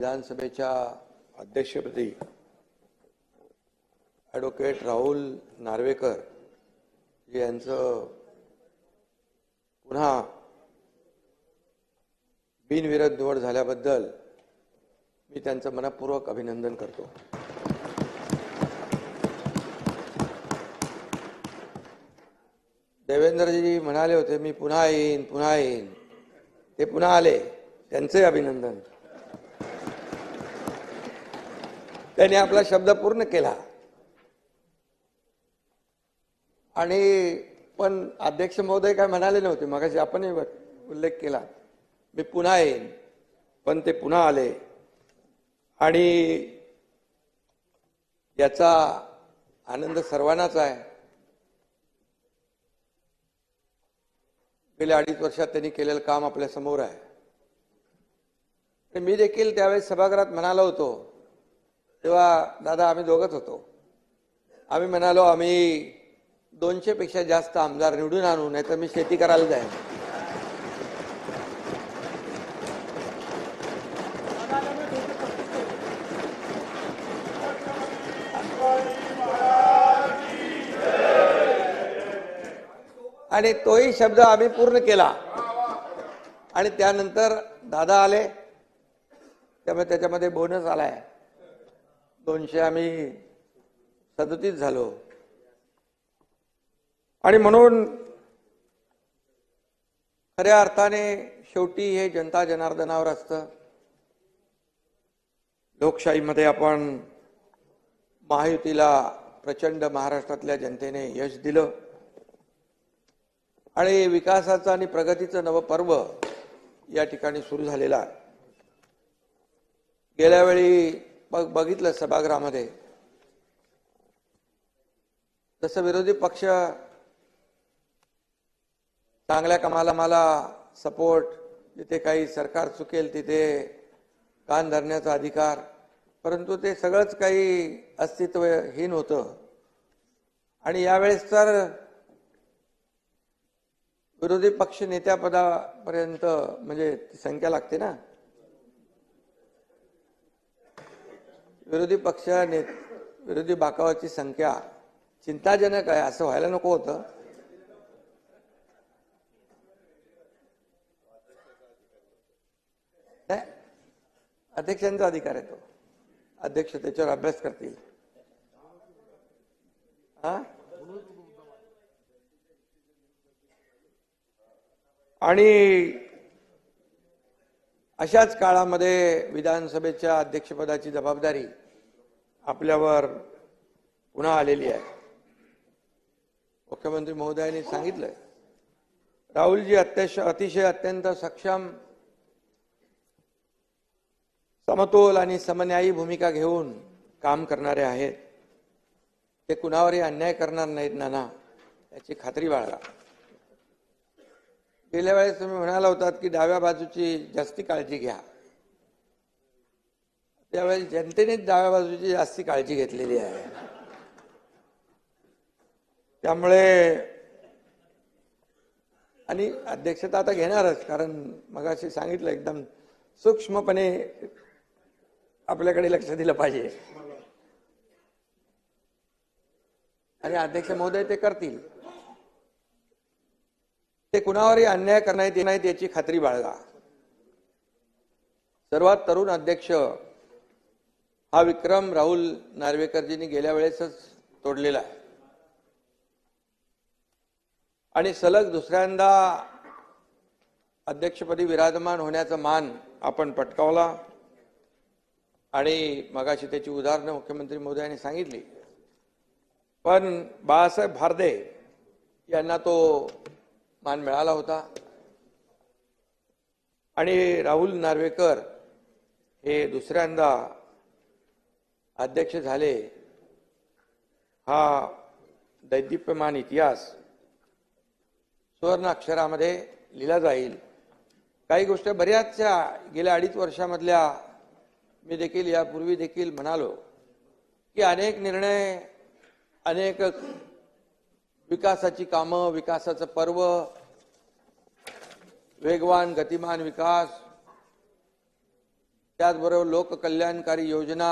विधानसभेच्या अध्यक्षपदी ॲडव्होकेट राहुल नार्वेकर यांचं पुन्हा बिनविरोध निवड झाल्याबद्दल मी त्यांचं मनपूर्वक अभिनंदन करतो. देवेंद्रजी म्हणाले होते मी पुन्हा येईन पुन्हा येईन. ते पुन्हा आले. त्यांचे अभिनंदन. त्यांनी आपला शब्द पूर्ण केला. आणि पण अध्यक्ष महोदय काय म्हणाले नव्हते मगाशी आपणही उल्लेख केला. मी पुन्हा येईन पण ते पुन्हा आले. आणि याचा आनंद सर्वांनाच आहे. गेल्या अडीच वर्षात त्यांनी केलेलं काम आपल्यासमोर आहे. मी देखील त्यावेळेस सभागृहात म्हणालो होतो तेव्हा दादा आम्ही दोघच होतो. आम्ही म्हणालो आम्ही दोनशे पेक्षा जास्त आमदार निवडून आणू नाही तर मी शेती करायला जाईन. आणि तोही शब्द आम्ही पूर्ण केला. आणि त्यानंतर दादा आले. त्यामुळे त्याच्यामध्ये बोनस आलाय. दोनशे आम्ही सदतीस झालो. आणि म्हणून खऱ्या अर्थाने शेवटी हे जनता जनार्दनावर असतं. लोकशाहीमध्ये आपण महायुतीला प्रचंड महाराष्ट्रातल्या जनतेने यश दिलं. आणि विकासाचं आणि प्रगतीचं नवं पर्व या ठिकाणी सुरू झालेलं आहे. गेल्या वेळी बघितलं सभागृहामध्ये. जसं विरोधी पक्ष चांगल्या कामाला मला सपोर्ट जिथे काही सरकार चुकेल तिथे कान धरण्याचा अधिकार परंतु ते सगळंच काही अस्तित्वहीन होतं. आणि यावेळेस तर विरोधी पक्ष नेत्यापदापर्यंत म्हणजे ती संख्या लागते ना. विरोधी पक्ष ने विरोधी बाकावाची संख्या चिंताजनक आहे असं व्हायला नको होतं. अध्यक्षांचा अधिकार आहे तो. अध्यक्ष त्याच्यावर अभ्यास करतील. हा? आणि अशाच काळामध्ये विधानसभेच्या अध्यक्षपदाची जबाबदारी आपल्यावर पुन्हा आलेली आहे. मुख्यमंत्री महोदयांनी सांगितलंय. राहुलजी अत्यश अतिशय अत्यंत सक्षम समतोल आणि समन्यायी भूमिका घेऊन काम करणारे आहेत. ते कुणावरही अन्याय करणार नाहीत नाना याची खात्री बाळगा. गेल्या वेळेस तुम्ही म्हणाला होतात की डाव्या बाजूची जास्ती काळजी घ्या. त्यावेळेस जनतेनेच डाव्या बाजूची जास्ती काळजी घेतलेली आहे. त्यामुळे आणि अध्यक्षता आता घेणारच कारण मगाशी सांगितलं एकदम सूक्ष्मपणे आपल्याकडे लक्ष दिलं पाहिजे. आणि अध्यक्ष महोदय ते करतील. ते कुणावरही अन्याय करण्यात येत नाहीत याची खात्री बाळगा. सर्वात तरुण अध्यक्ष हा विक्रम राहुल नार्वेकरजींनी गेल्या वेळेसच तोडलेला आहे. आणि सलग दुसऱ्यांदा अध्यक्षपदी विराजमान होण्याचा मान आपण पटकावला आणि मगाशी त्याची उदाहरणं मुख्यमंत्री मोदयांनी सांगितली. पण बाळासाहेब भारदे यांना तो मान मिळाला होता. आणि राहुल नार्वेकर हे दुसऱ्यांदा अध्यक्ष झाले. हा दैदिप्यमान इतिहास सुवर्ण अक्षरामध्ये लिहिला जाईल. काही गोष्ट बऱ्याचशा गेल्या अडीच वर्षामधल्या मी देखील यापूर्वी देखील म्हणालो की अनेक निर्णय अनेक विकासाची कामं विकासाचं पर्व वेगवान गतिमान विकास त्याचबरोबर लोककल्याणकारी योजना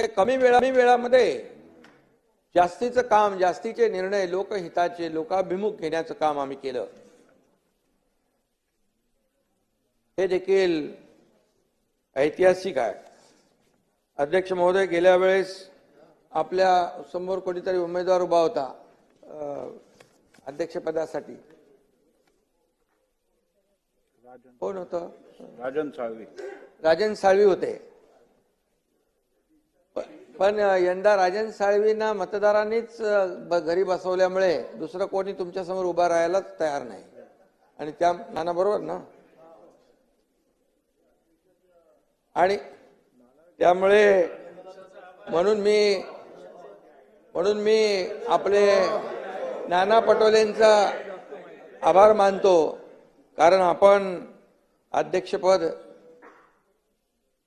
हे कमी वेळा कमी वेळामध्ये जास्तीचं काम जास्तीचे निर्णय लोकहिताचे लोकाभिमुख घेण्याचं काम आम्ही केलं. हे देखील ऐतिहासिक आहे. अध्यक्ष महोदय गेल्या वेळेस आपल्यासमोर कोणीतरी उमेदवार उभा होता अध्यक्षपदासाठी. कोण होतं? राजन साळवी. राजन साळवी होते. पण यंदा राजन साळवींना मतदारांनीच ब- घरी बसवल्यामुळे दुसरं कोणी तुमच्यासमोर उभा राहायलाच तयार नाही. आणि त्या नाना बरोबर ना? आणि त्यामुळे म्हणून मी म्हणून मी आपले नाना पटोलेंचा आभार मानतो. कारण आपण अध्यक्षपद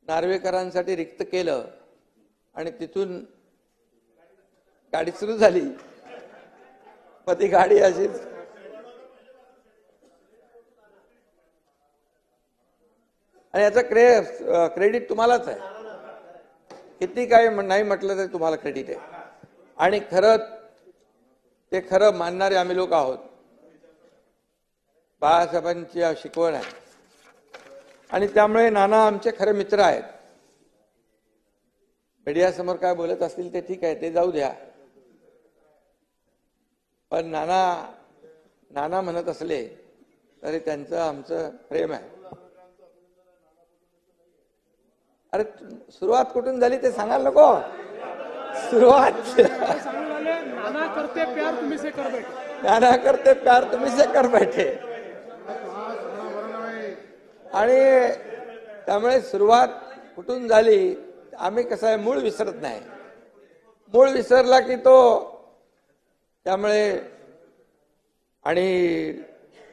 नार्वेकरांसाठी रिक्त केलं. आणि तिथून गाडी सुरू झाली. मग ती गाडी अशीच आणि याचा क्रे क्रेडिट तुम्हालाच आहे. किती काय नाही म्हटलं तरी तुम्हाला क्रेडिट आहे. आणि खरं ते खरं मानणारे आम्ही लोक आहोत. बाळासाहेबांची शिकवण आहे. आणि त्यामुळे नाना आमचे खरे मित्र आहेत. मीडियासमोर काय बोलत असतील ते ठीक आहे ते जाऊ द्या. पण नाना नाना म्हणत असले तरी त्यांचं आमचं प्रेम आहे. अरे सुरुवात कुठून झाली ते सांगाल नको. सुरुवात. नाना करते प्यार तुम्ही से कर बैठे नाना करते प्यार तुम्ही से कर बैठे. आणि त्यामुळे सुरुवात कुठून झाली आम्ही कसं आहे मूळ विसरत नाही. मूळ विसरला की तो त्यामुळे आणि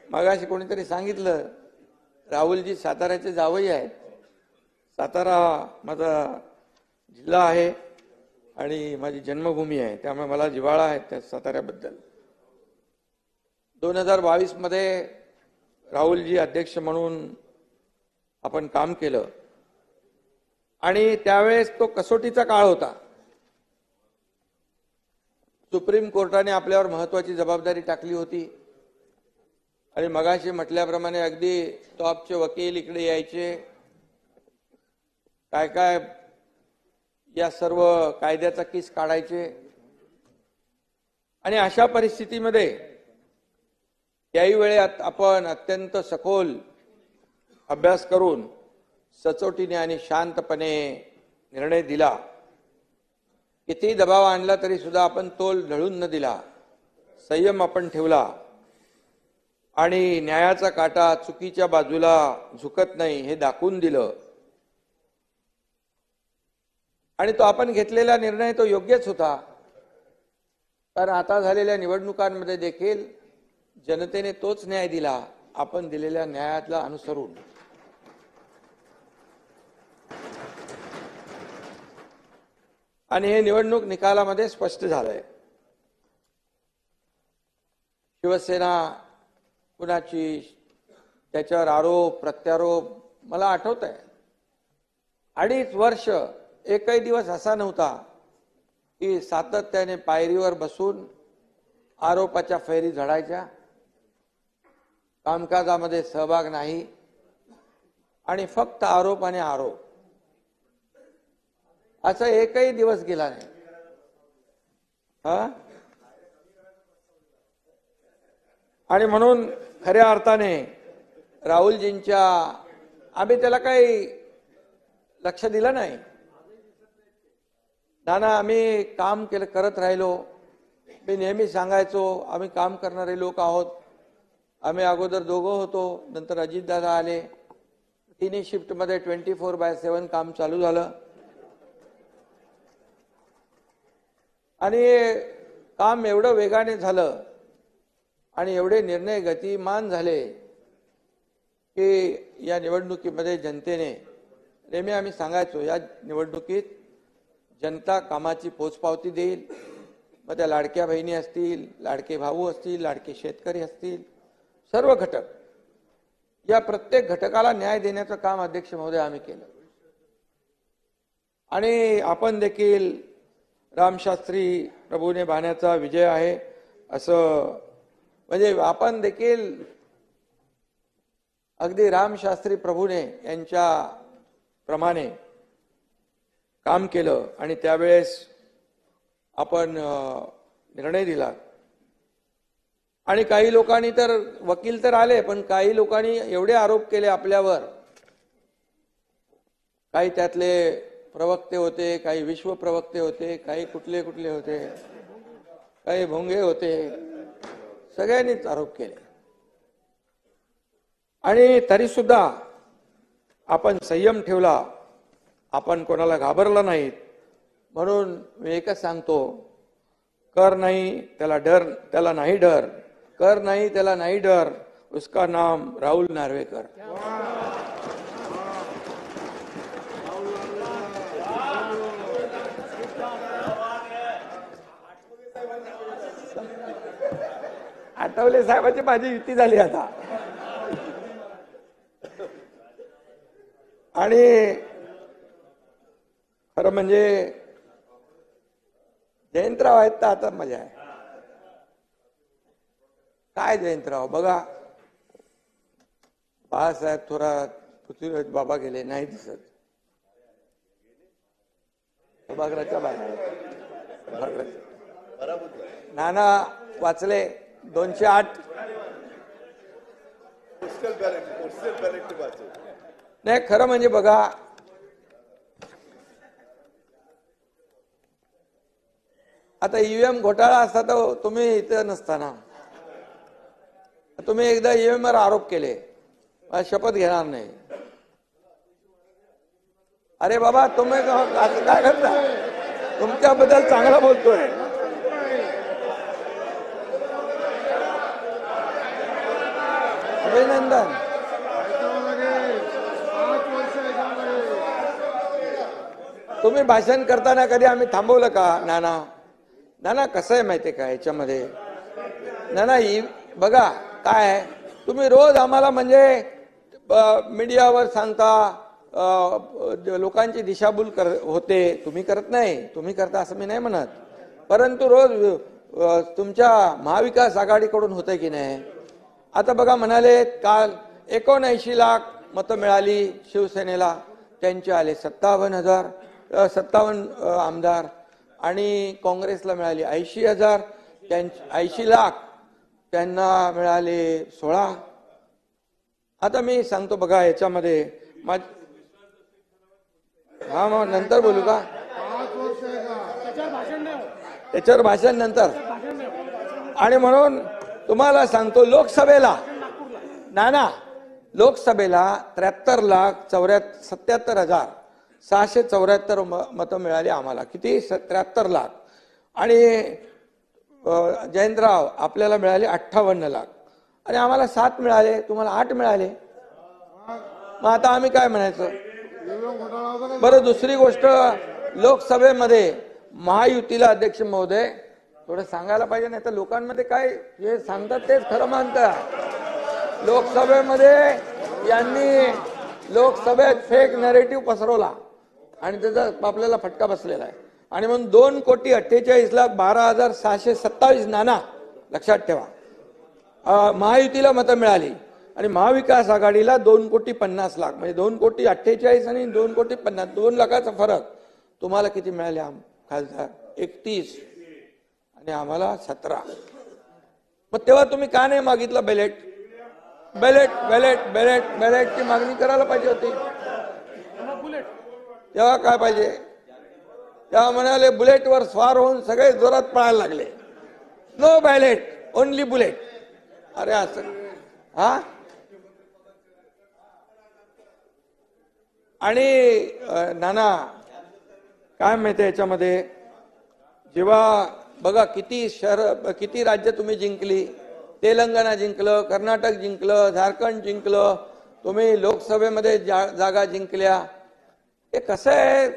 मगाशी कोणीतरी सांगितलं राहुलजी साताऱ्याचे जावई आहेत. सातारा माझा जिल्हा आहे आणि माझी जन्मभूमी आहे त्यामुळे मला जिव्हाळा आहे त्या साताऱ्याबद्दल. दोन हजार बावीसमध्ये राहुलजी अध्यक्ष म्हणून आपण काम केलं. आणि त्यावेळेस तो कसोटीचा काळ होता. सुप्रीम कोर्टाने आपल्यावर महत्वाची जबाबदारी टाकली होती. आणि मगाशी म्हटल्याप्रमाणे अगदी टॉपचे वकील इकडे यायचे. काय काय या सर्व कायद्याचा किस काढायचे. आणि अशा परिस्थितीमध्ये त्याही वेळेत आपण अत्यंत सखोल अभ्यास करून सचोटीने आणि शांतपणे निर्णय दिला. किती दबाव आणला तरी सुद्धा आपण तोल ढळून न दिला. संयम आपण ठेवला. आणि न्यायाचा काटा चुकीच्या बाजूला झुकत नाही हे दाखवून दिलं. आणि तो आपण घेतलेला निर्णय तो योग्यच होता. कारण आता झालेल्या निवडणुकांमध्ये देखील जनतेने तोच न्याय दिला. आपण दिलेल्या न्यायातला अनुसरून. आणि हे निवडणूक निकालामध्ये स्पष्ट झालंय. शिवसेना कुणाची त्याच्यावर आरोप प्रत्यारोप मला आठवत आहे अडीच वर्ष एकही दिवस असा नव्हता की सातत्याने पायरीवर बसून आरोपाच्या फैरी झडायच्या. कामकाजामध्ये सहभाग नाही. आणि फक्त आरोप आणि आरोप. असा एकही दिवस गेला नाही. हा? आणि म्हणून खऱ्या अर्थाने राहुलजींच्या आम्ही त्याला काही लक्ष दिलं नाही. नाना आम्ही काम केलं करत राहिलो. मी नेहमी सांगायचो आम्ही काम करणारे लोक आहोत. आम्ही अगोदर दोघं होतो नंतर अजितदादा आले. तिन्ही शिफ्टमध्ये ट्वेंटी फोर बाय सेवन काम चालू झालं. आणि काम एवढं वेगाने झालं आणि एवढे निर्णय गतिमान झाले की या निवडणुकीमध्ये जनतेने नेहमी आम्ही सांगायचो या निवडणुकीत जनता कामाची पोचपावती देईल. मग त्या लाडक्या बहिणी असतील लाडके भाऊ असतील लाडके शेतकरी असतील सर्व घटक. या प्रत्येक घटकाला न्याय देण्याचं काम अध्यक्ष महोदय आम्ही केलं. आणि आपण देखील रामशास्त्री प्रभूने बाण्याचा विजय आहे. असं म्हणजे आपण देखील अगदी रामशास्त्री प्रभूने यांच्या प्रमाणे काम केलं आणि त्यावेळेस आपण निर्णय दिला. आणि काही लोकांनी तर वकील तर आले पण काही लोकांनी एवढे आरोप केले आपल्यावर. काही त्यातले प्रवक्ते होते काही विश्व प्रवक्ते होते काही कुठले कुठले होते काही भोंगे होते. सगळ्यांनीच आरोप केले. आणि तरी सुद्धा आपण संयम ठेवला आपण कोणाला घाबरला नाहीत. म्हणून मी एकच सांगतो कर नाही त्याला डर त्याला नाही डर. कर नाही त्याला नाही डर. उसका नाम राहुल नार्वेकर. आठवले साहेबाची माझी युती झाली आता. आणि खरं म्हणजे जयंतराव आहेत तर आता मजा आहे. काय जयंतराव? बघा. बाळासाहेब थोरात पृथ्वीराज बाबा गेले नाही दिसत. सभागृहाच्या बाहेर. नाना वाचले. दोनशे आठ. नाही खरं म्हणजे बघा आता ईव्हीएम घोटाळा असता तर तुम्ही इथं नसताना. तुम्ही एकदा ईव्हीएम वर आरोप केले. शपथ घेणार नाही. अरे बाबा तुम्ही काय करता तुमच्याबद्दल चांगला बोलतोय? अभिनंदन. तुम्ही भाषण करताना कधी आम्ही थांबवलं का नाना? नाना कसं आहे माहिती का याच्यामध्ये? नाना ही बघा काय तुम्ही रोज आम्हाला म्हणजे मीडियावर सांगता लोकांची दिशाभूल कर होते. तुम्ही करत नाही. तुम्ही करता असं मी नाही म्हणत. परंतु रोज तुमच्या महाविकास आघाडीकडून होतं की नाही? आता बघा म्हणाले काल एकोणऐंशी लाख मतं मिळाली शिवसेनेला. त्यांचे आले सत्तावन्न हजार सत्तावन्न आमदार आणि काँग्रेसला मिळाली ऐंशी हजार. त्यां ऐंशी लाख त्यांना मिळाले सोळा. आता मी सांगतो बघा याच्यामध्ये. माझ हा मग नंतर बोलू का? त्याच्यावर भाषण भाषण नंतर. आणि म्हणून तुम्हाला सांगतो लोकसभेला. ना ना लोकसभेला त्र्याहत्तर लाख चौऱ्याहत्तर सत्याहत्तर हजार सहाशे चौऱ्याहत्तर मतं मिळाली आम्हाला. किती? त्र्याहत्तर लाख. आणि जयंतराव आपल्याला मिळाले अठ्ठावन्न लाख. आणि आम्हाला सात मिळाले. तुम्हाला आठ मिळाले. मग आता आम्ही काय म्हणायचं? बरं दुसरी गोष्ट लोकसभेमध्ये महायुतीला अध्यक्ष महोदय थोडं सांगायला पाहिजे नाही तर लोकांमध्ये काय जे सांगतात तेच खरं मानतात. लोकसभेमध्ये यांनी लोकसभेत फेक नरेटिव्ह पसरवला. आणि त्याचा आपल्याला फटका बसलेला आहे. आणि म्हणून दोन कोटी अठ्ठेचाळीस लाख बारा हजार सहाशे सत्तावीस नाना लक्षात ठेवा. महायुतीला मतं मिळाली. आणि महाविकास आघाडीला दोन कोटी पन्नास लाख. म्हणजे दोन कोटी अठ्ठेचाळीस आणि दोन कोटी पन्नास. दोन लाखाचा फरक तुम्हाला किती मिळाले आम खासदार? एकतीस. आणि आम्हाला सतरा. मग तेव्हा तुम्ही का नाही मागितलं बेलेट बेलेट बेलेट बेलेट बेलेटची मागणी करायला पाहिजे होती. बुलेट तेव्हा काय पाहिजे? तेव्हा म्हणाले बुलेटवर स्वार होऊन सगळे जोरात पळायला लागले. नो बॅलेट ओनली बुलेट अरे असं. हा? आणि नाना काय माहिती याच्यामध्ये? जेव्हा बघा किती शहर किती राज्य तुम्ही जिंकली. तेलंगणा जिंकलं कर्नाटक जिंकलं झारखंड जिंकलं. तुम्ही लोकसभेमध्ये जा, जागा जिंकल्या. हे कसं आहे?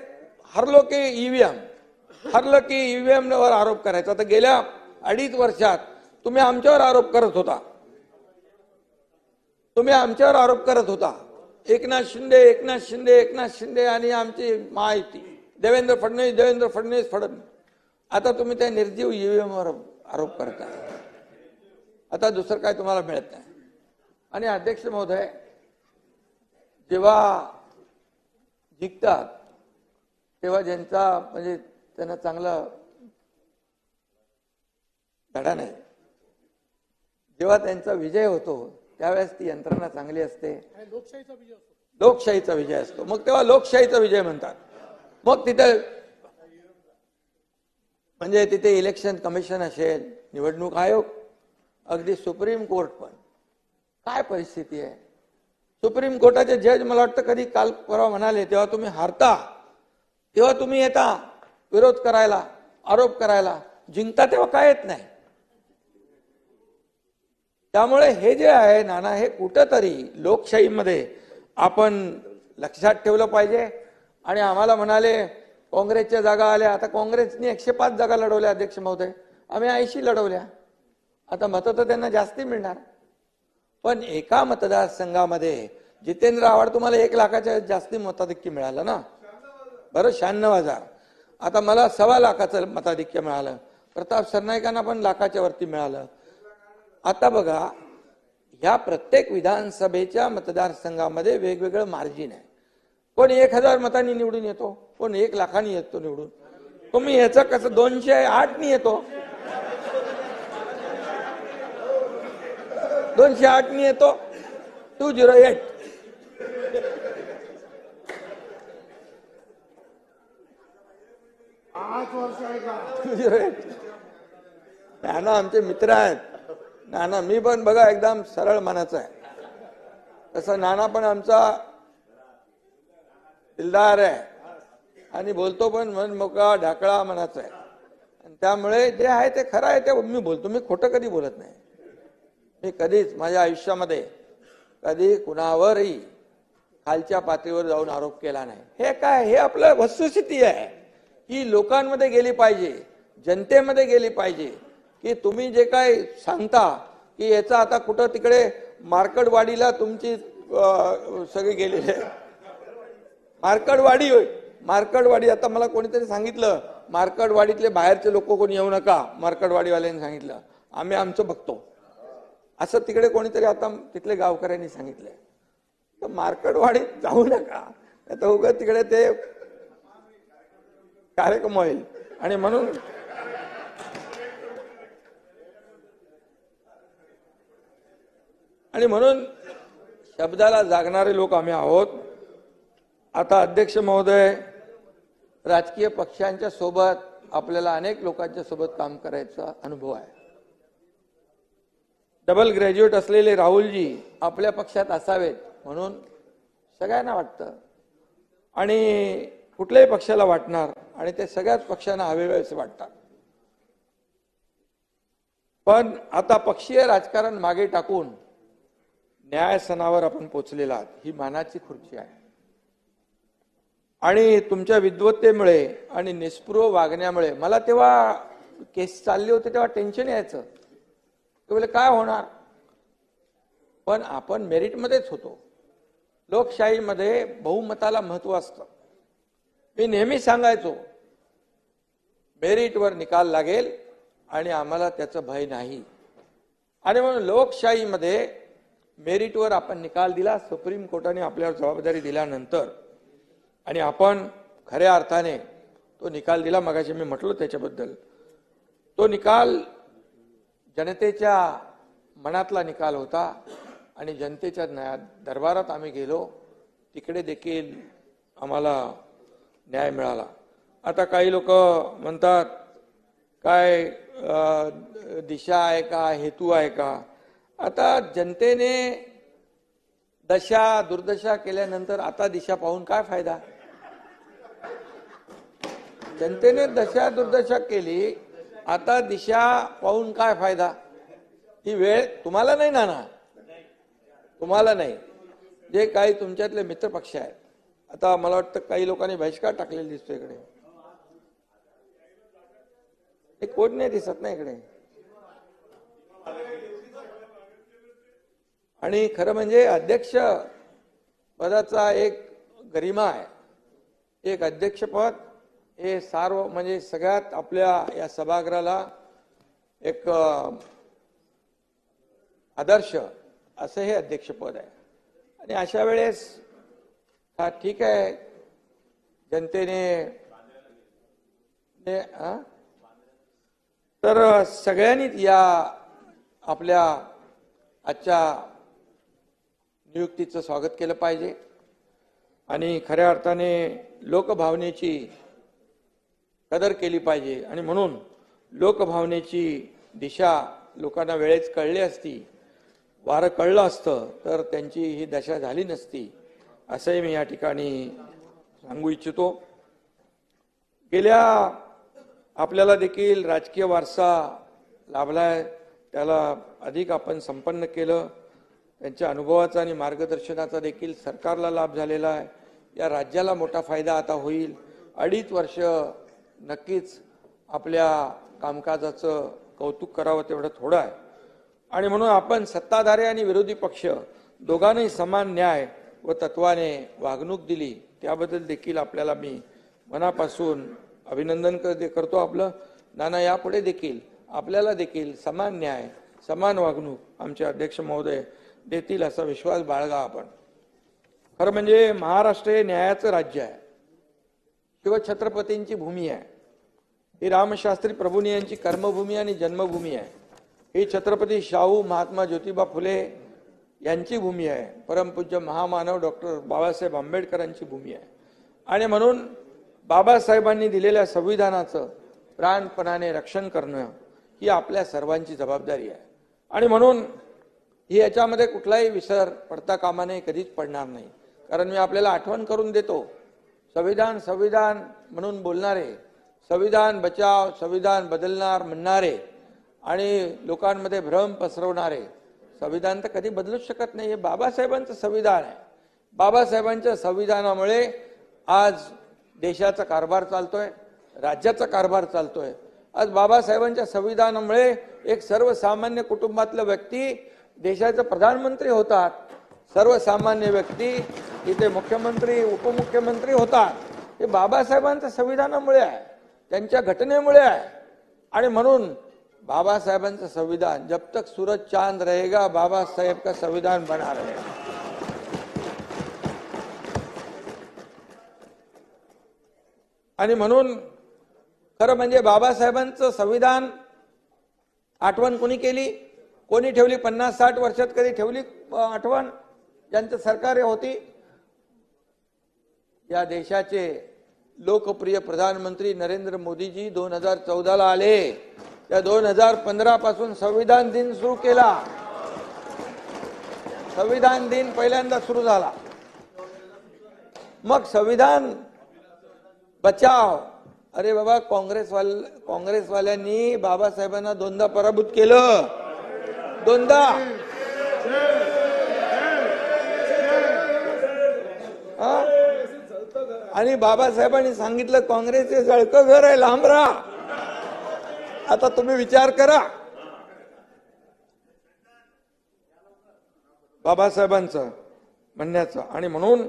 हरलो की ईव्हीएम हरलं की ईव्हीएम वर आरोप करायचा. तर गेल्या अडीच वर्षात तुम्ही आमच्यावर आरोप करत होता. तुम्ही आमच्यावर आरोप करत होता. एकनाथ शिंदे एकनाथ शिंदे एकनाथ शिंदे आणि आमची महायुती देवेंद्र फडणवीस देवेंद्र फडणवीस फडणवीस. आता तुम्ही त्या निर्जीव ईव्हीएम वर आरोप करता. आता दुसरं काय तुम्हाला मिळत नाही. आणि अध्यक्ष महोदय जेव्हा जिंकतात तेव्हा ज्यांचा म्हणजे त्यांना चांगला धडा नाही. जेव्हा त्यांचा विजय होतो त्यावेळेस ती यंत्रणा चांगली असते. लोकशाहीचा विजय असतो. लोकशाहीचा विजय असतो. मग तेव्हा लोकशाहीचा विजय म्हणतात. मग तिथे म्हणजे तिथे इलेक्शन कमिशन असेल निवडणूक आयोग अगदी सुप्रीम कोर्ट पण. काय परिस्थिती आहे? सुप्रीम कोर्टाचे जज मला वाटतं कधी काल परवा म्हणाले तेव्हा तुम्ही हारता तेव्हा तुम्ही येता विरोध करायला आरोप करायला. जिंकता तेव्हा काय येत नाही? त्यामुळे हे जे आहे नाना हे कुठंतरी लोकशाहीमध्ये आपण लक्षात ठेवलं पाहिजे. आणि आम्हाला म्हणाले काँग्रेसच्या जागा आल्या आता काँग्रेसने एकशे पाच जागा लढवल्या अध्यक्ष महोदय. आम्ही ऐंशी लढवल्या. आता मतं तर त्यांना जास्ती मिळणार. पण एका मतदारसंघामध्ये जितेंद्र आव्हाड तुम्हाला एक लाखाच्या जास्ती मताधिक्य मिळालं ना? बरं शहाण्णव हजार. आता मला सव्वा लाखाचं मताधिक्य मिळालं. प्रताप सरनाईकांना पण लाखाच्या वरती मिळालं. आता बघा ह्या प्रत्येक विधानसभेच्या मतदारसंघामध्ये वेगवेगळं मार्जिन आहे. कोण एक हजार मतांनी निवडून येतो. कोण एक लाखांनी येतो निवडून. तुम्ही ह्याचं कसं दोनशे आठनी येतो. दोनशे आठनी येतो. Two zero eight. Two zero eight. Nana आमचे मित्र आहेत. नाना मी पण बघा एकदम सरळ मनाचा आहे. तसं नाना पण आमचा दिलदार आहे. आणि बोलतो पण मन मोकळा ढाकळा मनाचा आहे. आणि त्यामुळे जे आहे ते खरं आहे ते मी बोलतो. मी खोटं कधी बोलत नाही. मी कधीच माझ्या आयुष्यामध्ये कधी कुणावरही खालच्या पातळीवर जाऊन आरोप केला नाही. हे काय? हे आपलं वस्तुस्थिती आहे. ही लोकांमध्ये गेली पाहिजे जनतेमध्ये गेली पाहिजे की तुम्ही जे काय सांगता की याचा आता कुठं तिकडे मार्कडवाडीला तुमची सगळी गेलेली आहे. मार्कडवाडी होईल मार्कडवाडी आता मला कोणीतरी सांगितलं मार्कडवाडीतले बाहेरचे लोक कोणी येऊ नका मार्कडवाडीवाल्यांनी सांगितलं. आम्ही आमचं बघतो. असं तिकडे कोणीतरी आता तिथले गावकऱ्यांनी सांगितलंय. तर मार्कडवाडीत जाऊ नका. तर उगं तिकडे ते कार्यक्रम होईल. आणि म्हणून आणि म्हणून शब्दाला जागणारे लोक आम्ही आहोत. आता अध्यक्ष महोदय राजकीय पक्षांच्या सोबत आपल्याला अनेक लोकांच्या सोबत काम करायचा अनुभव आहे. डबल ग्रॅज्युएट असलेले राहुलजी आपल्या पक्षात असावेत म्हणून सगळ्यांना वाटतं. आणि कुठल्याही पक्षाला वाटणार आणि ते सगळ्याच पक्षांना हवे असे वाटतात. पण आता पक्षीय राजकारण मागे टाकून न्यायसनावर आपण पोचलेला आहात ही मानाची खुर्ची आहे. आणि तुमच्या विद्वत्तेमुळे आणि निस्पृह वागण्यामुळे मला तेव्हा केस चालले होते तेव्हा टेन्शन यायचं. ते बोले काय होणार? पण आपण मेरिटमध्येच होतो. लोकशाहीमध्ये बहुमताला महत्त्व असतं. मी नेहमी सांगायचो मेरिटवर निकाल लागेल आणि आम्हाला त्याचं भय नाही. आणि म्हणून लोकशाहीमध्ये मेरिटवर आपण निकाल दिला सुप्रीम कोर्टाने आपल्यावर जबाबदारी दिल्यानंतर आणि आपण खऱ्या अर्थाने तो निकाल दिला मगाशी मी म्हटलो त्याच्याबद्दल. तो निकाल जनतेच्या मनातला निकाल होता आणि जनतेच्या न्याय दरबारात आम्ही गेलो तिकडे देखील आम्हाला न्याय मिळाला. आता काही लोक म्हणतात काय दिशा आहे का हेतू आहे का? आता जनतेने दशा दुर्दशा केल्यानंतर आता दिशा पाहून काय फायदा? जनतेने दशा दुर्दशा केली आता दिशा पाहून काय फायदा? ही वेळ तुम्हाला नाही ना ना तुम्हाला नाही. जे काही तुमच्यातले मित्रपक्ष आहेत. आता मला वाटतं काही लोकांनी बहिष्कार टाकलेला दिसतो इकडे. हे कोण नाही दिसत ना इकडे? आणि खरं म्हणजे अध्यक्ष पदाचा एक गरिमा आहे. एक अध्यक्षपद हे सार्व म्हणजे सगळ्यात आपल्या या सभागृहाला एक आदर्श असं हे अध्यक्षपद आहे. आणि अशा वेळेस हा ठीक आहे जनतेने तर सगळ्यांनीच या आपल्या आजच्या नियुक्तीचं स्वागत केलं पाहिजे. आणि खऱ्या अर्थाने लोकभावनेची कदर केली पाहिजे. आणि म्हणून लोकभावनेची दिशा लोकांना वेळेच कळली असती वारं कळलं असतं तर त्यांची ही दशा झाली नसती. असंही मी या ठिकाणी सांगू इच्छितो. गेल्या आपल्याला देखील राजकीय वारसा लाभलाय त्याला अधिक आपण संपन्न केलं. त्यांच्या अनुभवाचा आणि मार्गदर्शनाचा देखील सरकारला लाभ झालेला आहे. या राज्याला मोठा फायदा आता होईल. अडीच वर्ष नक्कीच आपल्या कामकाजाचं कौतुक करावं तेवढं थोडं आहे. आणि म्हणून आपण सत्ताधारी आणि विरोधी पक्ष दोघांनाही समान न्याय व तत्वाने वागणूक दिली त्याबद्दल देखील आपल्याला मी मनापासून अभिनंदन कर- करतो आपलं. नाना यापुढे देखील आपल्याला देखील समान न्याय समान वागणूक आमचे अध्यक्ष महोदय देतील असा विश्वास बाळगा आपण. खरं म्हणजे महाराष्ट्र हे न्यायाचं राज्य आहे. शिवछत्रपतींची भूमी आहे. ही रामशास्त्री प्रभूंनी यांची कर्मभूमी आणि जन्मभूमी आहे. ही छत्रपती शाहू महात्मा ज्योतिबा फुले यांची भूमी आहे. परमपूज्य महामानव डॉक्टर बाबासाहेब आंबेडकरांची भूमी आहे. आणि म्हणून बाबासाहेबांनी दिलेल्या संविधानाचं प्राणपणाने रक्षण करणं ही आपल्या सर्वांची जबाबदारी आहे. आणि म्हणून ही याच्यामध्ये कुठलाही विसर पडता कामा नये कधीच पडणार नाही. कारण मी आपल्याला आठवण करून देतो संविधान संविधान म्हणून बोलणारे संविधान बचाव संविधान बदलणार म्हणणारे आणि लोकांमध्ये भ्रम पसरवणारे संविधान तर कधी बदलूच शकत नाही. हे बाबासाहेबांचं संविधान आहे. बाबासाहेबांच्या संविधानामुळे आज देशाचा कारभार चालतोय राज्याचा कारभार चालतोय. आज बाबासाहेबांच्या संविधानामुळे एक सर्वसामान्य कुटुंबातला व्यक्ती देशाचे प्रधानमंत्री होतात. सर्वसामान्य व्यक्ती इथे मुख्यमंत्री उपमुख्यमंत्री होतात. हे बाबासाहेबांच्या संविधानामुळे आहे. त्यांच्या घटनेमुळे आहे. आणि म्हणून बाबासाहेबांचं संविधान जब तक सूरज चांद रहेगा बाबासाहेब का संविधान बना रहेगा. आणि म्हणून खरं म्हणजे बाबासाहेबांचं संविधान आठवण कोणी केली? कोणी ठेवली? पन्नास साठ वर्षात कधी ठेवली आठवण? ज्यांचं सरकार होती? या देशाचे लोकप्रिय प्रधानमंत्री नरेंद्र मोदीजी दोन हजार चौदाला आले. त्या दोन हजार पंधरा पासून संविधान दिन सुरू केला. संविधान दिन पहिल्यांदा सुरू झाला. मग संविधान बचाव. अरे बाबा काँग्रेसवाल काँग्रेसवाल्यांनी बाबासाहेबांना दोनदा पराभूत केलं. दोनदा. आणि बाबासाहेबांनी सांगितलं काँग्रेसचे जळकं घर आहे लांब राहा. आता तुम्ही विचार करा. बाबासाहेबांचं म्हणण्याचं आणि म्हणून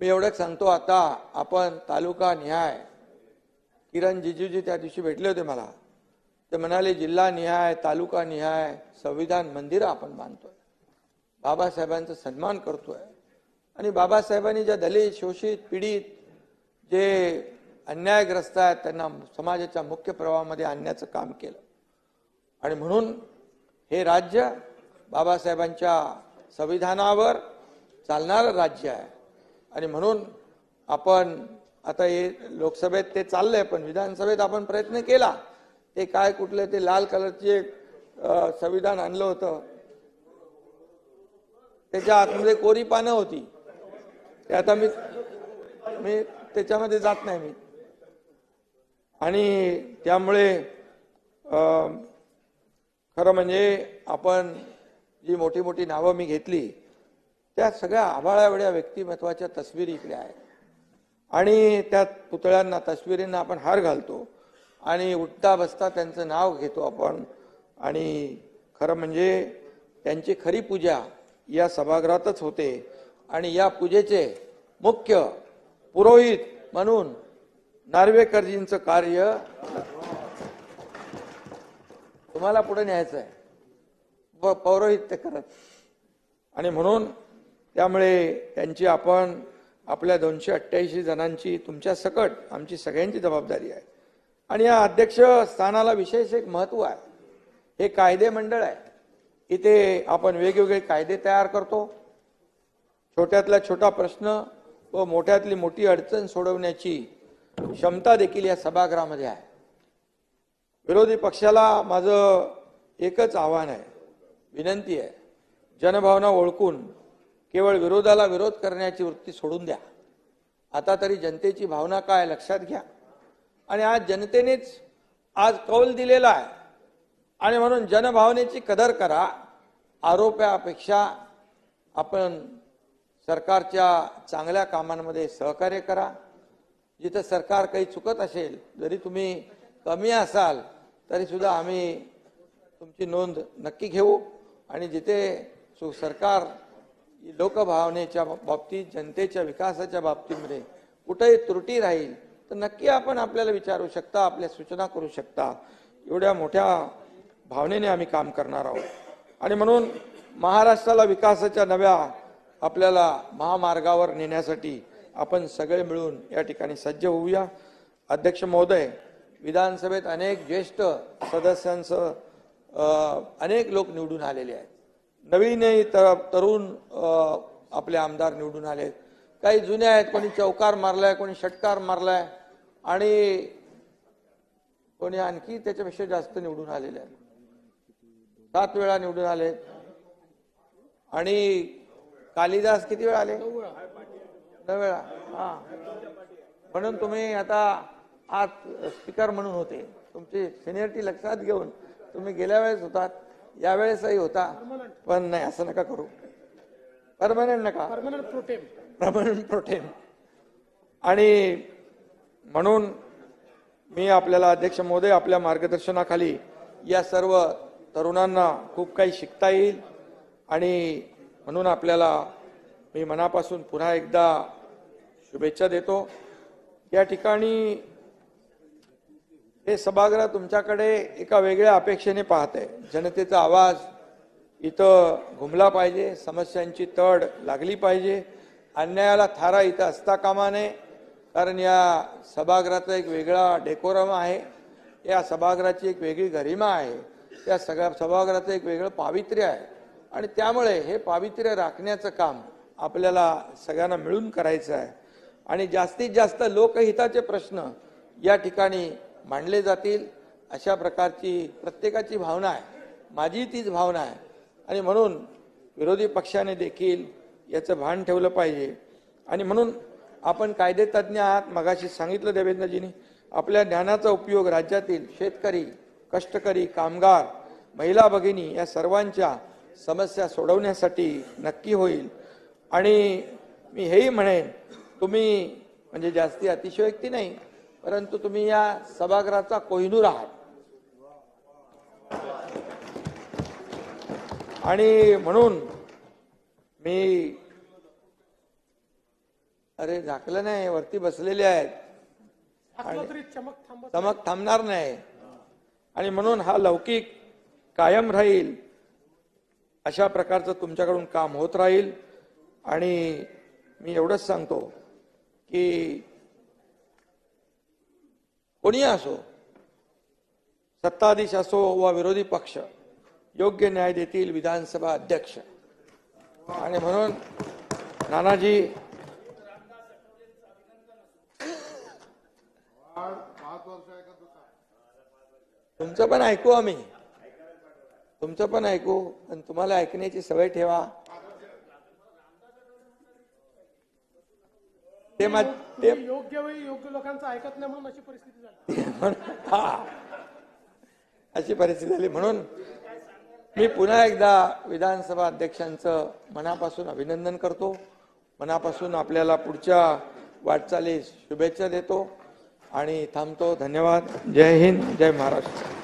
मी एवढंच सांगतो आता आपण तालुका निहाय किरण जिजूजी त्या दिवशी भेटले होते मला. ते म्हणाले जिल्हा निहाय तालुका निहाय संविधान मंदिर आपण बांधतोय. बाबासाहेबांचा सन्मान करतोय. आणि बाबासाहेबांनी ज्या दलित शोषित पीडित जे अन्यायग्रस्त आहेत त्यांना समाजाच्या मुख्य प्रवाहामध्ये आणण्याचं काम केलं. आणि म्हणून हे राज्य बाबासाहेबांच्या संविधानावर चालणारं राज्य आहे. आणि म्हणून आपण आता हे लोकसभेत ते चाललंय पण विधानसभेत आपण प्रयत्न केला. ते काय कुठले ते लाल कलरचे एक संविधान आणलं होतं. त्याच्या आतमध्ये कोरी पानं होती. ते आता मी मी त्याच्यामध्ये जात नाही मी. आणि त्यामुळे खरं म्हणजे आपण जी मोठी मोठी नावं मी घेतली त्या सगळ्या आभाळावेळ्या व्यक्तिमत्वाच्या तस्वीरी इकडे आहेत. आणि त्या पुतळ्यांना तस्वीरींना आपण हार घालतो. आणि उठता बसता त्यांचं नाव घेतो आपण. आणि खरं म्हणजे त्यांची खरी पूजा या सभागृहातच होते. आणि या पूजेचे मुख्य पुरोहित म्हणून नार्वेकरजींचं कार्य तुम्हाला पुढे न्यायचं आहे व पौरोहित्य करत. आणि म्हणून त्यामुळे त्यांची आपण आपल्या दोनशे अठ्ठ्याऐंशी जणांची तुमच्या सकट आमची सगळ्यांची जबाबदारी आहे. आणि या अध्यक्ष स्थानाला विशेष एक महत्त्व आहे. हे कायदे मंडळ आहे. इथे आपण वेगवेगळे कायदे तयार करतो. छोट्यातला छोटा प्रश्न व मोठ्यातली मोठी अडचण सोडवण्याची क्षमता देखील या सभागृहामध्ये आहे. विरोधी पक्षाला माझं एकच आव्हान आहे विनंती आहे जनभावना ओळखून केवळ विरोधाला विरोध करण्याची वृत्ती सोडून द्या. आता तरी जनतेची भावना काय लक्षात घ्या. आणि आज जनतेनेच आज कौल दिलेला आहे. आणि म्हणून जनभावनेची कदर करा. आरोपापेक्षा आपण सरकारच्या चांगल्या कामांमध्ये सहकार्य करा. जिथं सरकार काही चुकत असेल जरी तुम्ही कमी असाल तरीसुद्धा आम्ही तुमची नोंद नक्की घेऊ. आणि जिथे सु- सरकार लोकभावनेच्या बाबतीत जनतेच्या विकासाच्या बाबतीमध्ये कुठेही त्रुटी राहील तर नक्की आपण आपल्याला विचारू शकता आपल्या सूचना करू शकता. एवढ्या मोठ्या भावनेने आम्ही काम करणार आहोत. आणि म्हणून महाराष्ट्राला विकासाच्या नव्या आपल्याला महामार्गावर नेण्यासाठी आपण सगळे मिळून या ठिकाणी सज्ज होऊया. अध्यक्ष महोदय विधानसभेत अनेक ज्येष्ठ सदस्यांचं अनेक लोक निवडून आलेले आहेत. नवीनही तर तरुण आपले आमदार निवडून आले काही जुने आहेत कोणी चौकार मारलाय कोणी षटकार मारलाय आणि कोणी आणखी त्याच्यापेक्षा जास्त निवडून आलेले आहेत. सात वेळा निवडून आले आणि कालिदास किती वेळा आले? नऊ वेळा. हा. म्हणून तुम्ही आता आज स्पीकर म्हणून होते. तुमची सिनियरिटी लक्षात घेऊन तुम्ही गेल्या वेळेस होतात यावेळेसही होता. पण नाही असं नका करू. परमनंट नका. परमनंट प्रोटेम परमनंट आणि म्हणून मी आपल्याला अध्यक्ष महोदय आपल्या मार्गदर्शनाखाली या सर्व तरुणांना खूप काही शिकता येईल. आणि म्हणून आपल्याला मी मनापासून पुन्हा एकदा शुभेच्छा देतो. या ठिकाणी हे सभागृह तुमच्याकडे एका वेगळ्या अपेक्षेने पाहत आहे जनतेचा आवाज इथं घुमला पाहिजे समस्यांची तड लागली पाहिजे अन्यायाला थारा इथं असता कामा नये कारण या सभागृहाचा एक वेगळा डेकोरम आहे या सभागृहाची एक वेगळी गरिमा आहे या सगळ्या सभागृहाचं एक वेगळं पावित्र्य आहे. आणि त्यामुळे हे पावित्र्य राखण्याचं काम आपल्याला सगळ्यांना मिळून करायचं आहे. आणि जास्तीत जास्त लोकहिताचे प्रश्न या ठिकाणी मांडले जातील अशा प्रकारची प्रत्येकाची भावना आहे. माझी तीच भावना आहे. आणि म्हणून विरोधी पक्षाने देखील याचं भान ठेवलं पाहिजे. आणि म्हणून आपण कायदेतज्ञ आहात मगाशी सांगितलं देवेंद्रजींनी आपल्या ज्ञानाचा उपयोग राज्यातील शेतकरी कष्टकरी कामगार महिला भगिनी या सर्वांच्या समस्या सोडवण्यासाठी नक्की होईल. आणि मी हेही म्हणेन तुम्ही म्हणजे जास्ती अतिशयोक्ती नाही परंतु तुम्ही या सभागृहाचा कोहिनूर आहात. आणि म्हणून मी अरे झाकलं नाही वरती बसलेले आहेत. चमक थांबणार नाही. आणि म्हणून हा लौकिक कायम राहील. अशा प्रकारचं तुमच्याकडून काम होत राहील. आणि मी एवढंच सांगतो की कोणी असो सत्ताधीश असो वा विरोधी पक्ष योग्य न्याय देतील विधानसभा अध्यक्ष. आणि म्हणून नानाजी तुमचं पण ऐकू आम्ही. तुमचं पण ऐकू पण तुम्हाला ऐकण्याची सवय ठेवा. ते ते योग्य वेळी योग्य लोकांचं ऐकत नाही म्हणून अशी परिस्थिती झाली. हा. अशी परिस्थिती झाली. म्हणून मी पुन्हा एकदा विधानसभा अध्यक्षांचं मनापासून अभिनंदन करतो. मनापासून आपल्याला पुढच्या वाटचालीस शुभेच्छा देतो. आणि थांबतो. धन्यवाद. जय हिंद. जय महाराष्ट्र.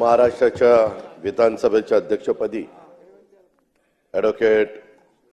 महाराष्ट्राच्या विधानसभेच्या अध्यक्षपदी ॲडव्होकेट